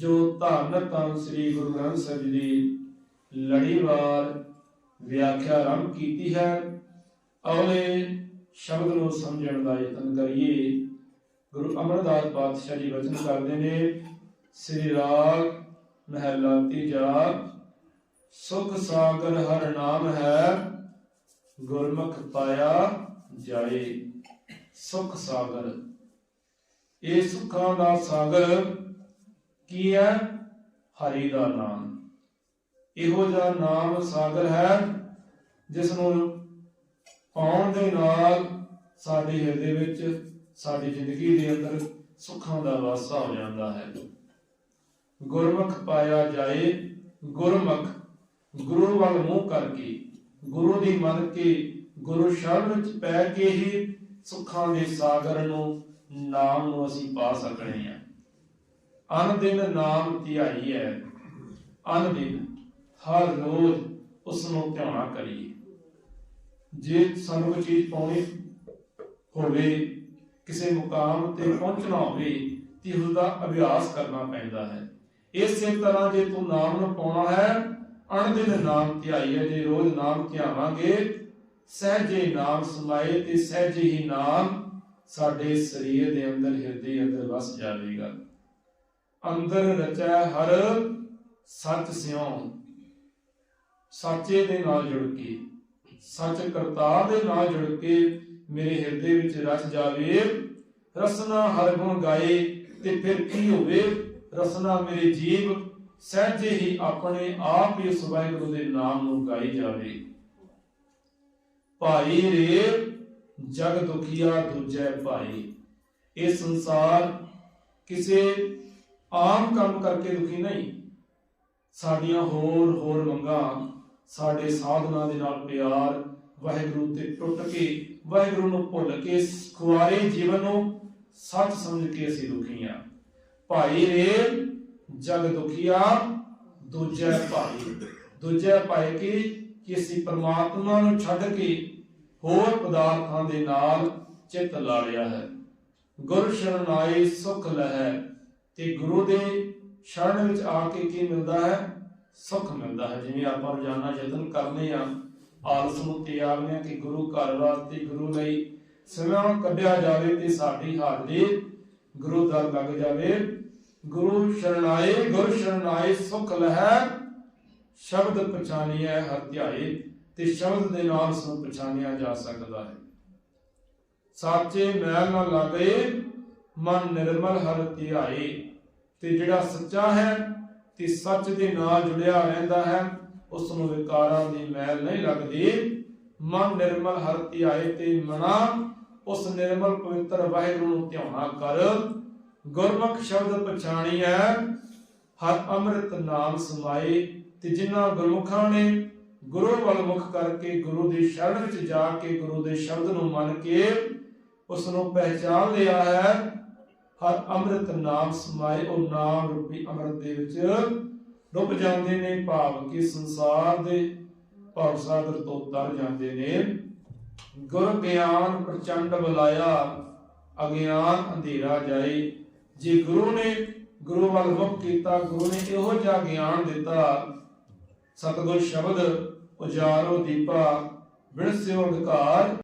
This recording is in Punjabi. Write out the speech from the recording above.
ਜੋ ਧੰਨ ਧੰਨ ਸ੍ਰੀ ਗੁਰੂ ਗ੍ਰੰਥ ਸਾਹਿਬ ਜੀ ਦੀ ਲੜੀਵਾਰ ਵਿਆਖਿਆ ਆਰੰਭ ਕੀਤੀ ਹੈ ਔਲੇ ਸ਼ਬਦ ਨੂੰ ਸਮਝਣ ਦਾ ਯਤਨ ਕਰੀਏ। ਗੁਰੂ ਅਮਰਦਾਸ ਪਾਤਸ਼ਾਹ ਜੀ ਵਚਨ ਕਰਦੇ ਨੇ, ਸ੍ਰੀ ਰਾਗ ਮਹਿਲਾ ਤੀਜਾ, ਸੁਖ ਸਾਗਰ ਹਰ ਨਾਮ ਹੈ, ਗੁਰਮੁਖ ਪਾਇਆ ਜਾਏ। ਸੁਖ ਸਾਗਰ, ਇਹ ਸੁੱਖਾਂ ਦਾ ਸਾਗਰ ਕੀ ਹੈ? ਹਰੀ ਦਾ ਨਾਮ। ਇਹੋ ਜਿਹਾ ਨਾਮ ਸਾਗਰ ਹੈ ਜਿਸ ਨੂੰ ਪਾਉਣ ਦੇ ਨਾਲ ਸਾਡੇ ਹਿਰਦੇ ਵਿੱਚ ਸਾਡੀ ਜ਼ਿੰਦਗੀ ਦੇ ਅੰਦਰ ਸੁੱਖਾਂ ਦਾ ਵਾਸਾ ਹੋ ਜਾਂਦਾ ਹੈ। ਗੁਰਮੁਖ ਪਾਇਆ ਜਾਏ, ਗੁਰਮੁਖ ਗੁਰੂ ਵੱਲ ਮੂੰਹ ਕਰਕੇ, ਗੁਰੂ ਦੀ ਮੰਨ ਕੇ ਗੁਰੂ ਸ਼ਰਨ ਵਿੱਚ ਪੈ ਕੇ ਹੀ ਸੁੱਖਾਂ ਦੇ ਸਾਗਰ ਨੂੰ, ਨਾਮ ਨੂੰ ਅਸੀਂ ਪਾ ਸਕਣੇ ਆ ਅਨ ਦਿਨ ਨਾਮ ਧਿਆਈ ਹੈ। ਅਨ ਦਿਨ ਹਰ ਰੋਜ਼ ਉਸ ਨੂੰ ਧਿਆਉਣਾ ਕਰੀਏ। ਜੇ ਸਾਨੂੰ ਕੋਈ ਚੀਜ਼ ਪਾਉਣੀ ਹੋਵੇ, ਕਿਸੇ ਮੁਕਾਮ ਤੇ ਪਹੁੰਚਣਾ ਹੋਵੇ, ਤੇ ਉਸ ਦਾ ਅਭਿਆਸ ਕਰਨਾ ਪੈਂਦਾ ਹੈ। ਇਸੇ ਤਰ੍ਹਾਂ ਜੇ ਤੂੰ ਨਾਮ ਨੂੰ ਪਾਉਣਾ ਹੈ ਅਣਦਿਨ ਨਾਮ ਧਿਆਈ ਹੈ। ਜੇ ਰੋਜ਼ ਨਾਮ ਧਿਆਵਾਂਗੇ, ਸਹਿਜੇ ਨਾਮ ਸਮਾਏ ਤੇ ਸਹਿਜੇ ਹੀ ਨਾਮ ਸਾਡੇ ਸਰੀਰ ਦੇ ਅੰਦਰ, ਹਿਰਦੇ ਅੰਦਰ ਵਸ ਜਾਵੇਗਾ। ਅੰਦਰ ਰਚੈ ਹਰ ਸੱਚ ਸਿਉ ਸੱਚੇ ਦੇ ਨਾਲ ਜੁੜ ਕੇ, ਸੱਚ ਕਰਤਾਰ ਦੇ ਨਾਲ ਜੁੜ ਕੇ ਮੇਰੇ ਹਿਰਦੇ ਵਿੱਚ ਰਸ ਜਾਵੇ, ਰਸਨਾ ਹਰ ਗੁਣ ਗਾਏ ਤੇ ਫਿਰ ਕੀ ਹੋਵੇ? ਰਸਨਾ ਮੇਰੇ ਜੀਵ, ਸਹਿਜੇ ਹੀ ਆਪਣੇ ਆਪ ਹੀ ਵਾਹਿਗੁਰੂ ਦੇ ਨਾਮ ਨੂੰ ਗਾਈ ਜਾਵੇ। ਭਾਈ ਰੇ, ਜਗ ਦੁਖੀਆ ਦੂਜੈ ਭਾਈ, ਇਹ ਸੰਸਾਰ ਕਿਸੇ ਆਮ ਕੰਮ ਕਰਕੇ ਦੁਖੀ ਨਹੀਂ। ਸਾਡੀਆਂ ਹੋਰ ਹੋਰ ਮੰਗਾਂ, ਸਾਡੇ ਸਾਧਨਾ ਦੇ ਨਾਲ ਪਿਆਰ, ਵਾਹਿਗੁਰੂ ਤੇ ਟੁੱਟ ਕੇ, ਵਾਹਿਗੁਰੂ ਨੂੰ ਭੁੱਲ ਕੇ, ਖੁਆਰੇ ਜੀਵਨ ਨੂੰ ਸੱਚ ਸਮਝ ਕੇ ਅਸੀਂ ਦੁਖੀ ਹਾਂ ਭਾਈ ਰੇ, ਜਗ ਦੁਖੀਆ, ਦੂਜੇ ਭਾਈ। ਦੂਜੇ ਭਾਈ ਕੀ? ਕਿ ਅਸੀਂ ਪਰਮਾਤਮਾ ਨੂੰ ਛੱਡ ਕੇ ਹੋਰ ਪਦਾਰਥਾਂ ਦੇ ਨਾਲ ਚਿਤ ਲਾ ਲਿਆ ਹੈ। ਗੁਰ ਸ਼ਰਨਾਈ ਸੁਖ ਲਹਿ। ਤੇ ਗੁਰੂ ਦੇ ਸ਼ਰਨ ਵਿੱਚ ਆ ਕੇ ਕੀ ਮਿਲਦਾ ਹੈ? ਸੁਖ ਮਿਲਦਾ ਹੈ। ਜਿਵੇਂ ਆਪਾਂ ਰੋਜ਼ਾਨਾ ਯਤਨ ਕਰਨੇ ਆ ਆਲਸ ਨੂੰ ਤਿਆਗਨੇ ਆ ਕਿ ਗੁਰੂ ਘਰ ਵਾਸਤੇ ਗੁਰੂ ਲਈ ਸਮਾਂ ਕੱਢਿਆ ਜਾਵੇ ਤੇ ਸਾਡੀ ਹਾਜ਼ਰੀ ਗੁਰੂ ਦਰ ਲੱਗ ਜਾਵੇ। ਗੁਰੂ ਸ਼ਰਨਾਏ ਗੁਰ ਸ਼ਰਨਾਏ ਸੁਖ ਲਹੈ। ਸ਼ਬਦ ਪਛਾਣੀਐ ਹਰ ਧਿਆਏ ਤੇ ਸ਼ਬਦ ਦੇ ਨਾਲ ਉਸ ਪਛਾਣਿਆ ਜਾ ਸਕਦਾ ਹੈ। ਸਾਚੇ ਮੈਲ ਨਾ ਲਾਗੇ, ਮਨ ਨਿਰਮਲ ਹਰ ਧਿਆਏ। ਤੇ ਜਿਹੜਾ ਸੱਚਾ ਹੈ ਤੇ ਸੱਚ ਦੇ ਨਾਲ ਜੁੜਿਆ ਰਹਿੰਦਾ ਹੈ, ਉਸ ਨੂੰ ਵਿਕਾਰਾਂ ਦੀ ਮੈਲ ਨਹੀਂ ਲੱਗਦੀ। ਮਨ ਨਿਰਮਲ ਹਰ ਧਿਆਏ ਤੇ ਮਨਾ, ਉਸ ਨਿਰਮਲ ਪਵਿੱਤਰ ਵਾਹਿਗੁਰੂ ਨੂੰ ਧਿਆਉਣਾ ਕਰ। ਗੁਰਮੁਖ ਸ਼ਬਦ ਪਛਾਣੀਐ ਹਰ ਅੰਮ੍ਰਿਤ ਨਾਮ ਸਮਾਏ ਤੇ ਜਿਨ੍ਹਾਂ ਗੁਰਮੁਖਾਂ ਨੇ ਗੁਰੂ ਵੱਲ ਮੁਖ ਕਰਕੇ ਗੁਰੂ ਦੀ ਸ਼ਰਨ ਵਿੱਚ ਜਾ ਕੇ ਗੁਰੂ ਦੇ ਸ਼ਬਦ ਨੂੰ ਮੰਨ ਕੇ ਉਸ ਨੂੰ ਪਹਿਚਾਨ ਲਿਆ ਹੈ ਹਰ ਅੰਮ੍ਰਿਤ ਨਾਮ ਸਮਾਏ, ਉਹ ਨਾਮ ਰੂਪੀ ਅੰਮ੍ਰਿਤ ਦੇ ਵਿੱਚ ਡੁੱਬ ਜਾਂਦੇ ਨੇ, ਭਾਵ ਕਿ ਸੰਸਾਰ ਦੇ ਭਵ ਸਾਗਰ ਤੋਂ ਤਰ ਜਾਂਦੇ ਨੇ। ਗੁਰ ਗਿਆਨ ਪ੍ਰਚੰਡ ਬੁਲਾਇਆ, ਅਗਿਆਨ ਅੰਧੇਰਾ ਜਾਏ। ਜੇ ਗੁਰੂ ਨੇ, ਗੁਰੂ ਵੱਲ ਮੁਖ ਕੀਤਾ, ਗੁਰੂ ਨੇ ਇਹੋ ਜਿਹਾ ਗਿਆਨ ਦਿੱਤਾ, ਸਤਿਗੁਰ ਸ਼ਬਦ ਉਜਾਰੋ ਦੀਪਾ ਵਿਣਸਿਓ ਅਧਿਕਾਰ